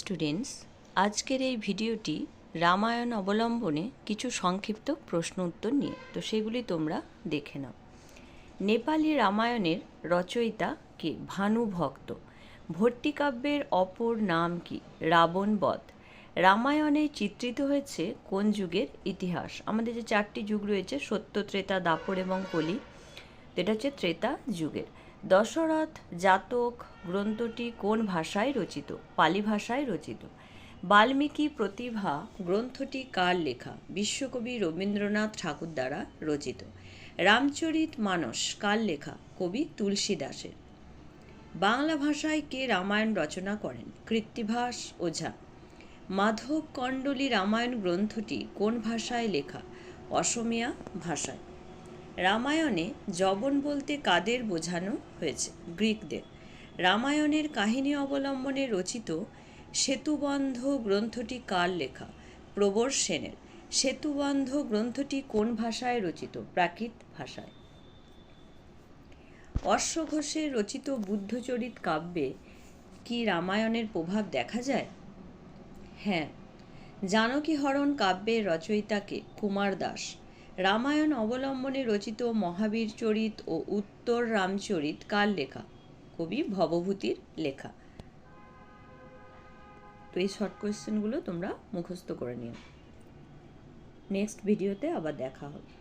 Students আজকের এই ভিডিওটি রামায়ণ অবলম্বনে কিছু সংক্ষিপ্ত প্রশ্ন উত্তর নিয়ে। তো সেগুলি তোমরা দেখে নাও। নেপালি রামায়ণের রচয়িতা কে? ভানু ভক্ত। ভট্টিকাব্যের অপর নাম কি? রাবণ বধ। রামায়ণে চিত্রিত হয়েছে কোন যুগের ইতিহাস? আমাদের যে চারটি যুগ রয়েছে সত্য ত্রেতা দাপর এবং কলি, এটা হচ্ছে ত্রেতা যুগের। দশরথ জাতক গ্রন্থটি কোন ভাষায় রচিত? পালি ভাষায় রচিত। বাল্মীকি প্রতিভা গ্রন্থটি কার লেখা? বিশ্বকবি রবীন্দ্রনাথ ঠাকুর দ্বারা রচিত। রামচরিত মানস কার লেখা? কবি তুলসী দাসের বাংলা ভাষায় কে রামায়ণ রচনা করেন? কৃত্তিভাস ওঝা। মাধব কণ্ডলী রামায়ণ গ্রন্থটি কোন ভাষায় লেখা? অসমিয়া ভাষায়। রামায়ণে জবন বলতে কাদের বোঝানো হয়েছে? গ্রিকদের। রামায়ণের কাহিনী অবলম্বনে রচিত সেতুবন্ধ গ্রন্থটি কার লেখা? প্রবর সেনের। সেতুবন্ধ গ্রন্থটি কোন ভাষায় রচিত? প্রাকৃত ভাষায়। অশ্বঘোষের রচিত বুদ্ধচরিত কাব্যে কি রামায়ণের প্রভাব দেখা যায়? হ্যাঁ। জানকী হরণ কাব্যের রচয়িতাকে কুমার দাস। রামায়ণ অবলম্বনে রচিত মহাবীর চরিত ও উত্তর রামচরিত কার লেখা? কবি ভবভূতির লেখা। তো এই শর্ট কোয়েশ্চেনগুলো তোমরা মুখস্থ করে নিও। নেক্সট ভিডিওতে আবার দেখা হবে।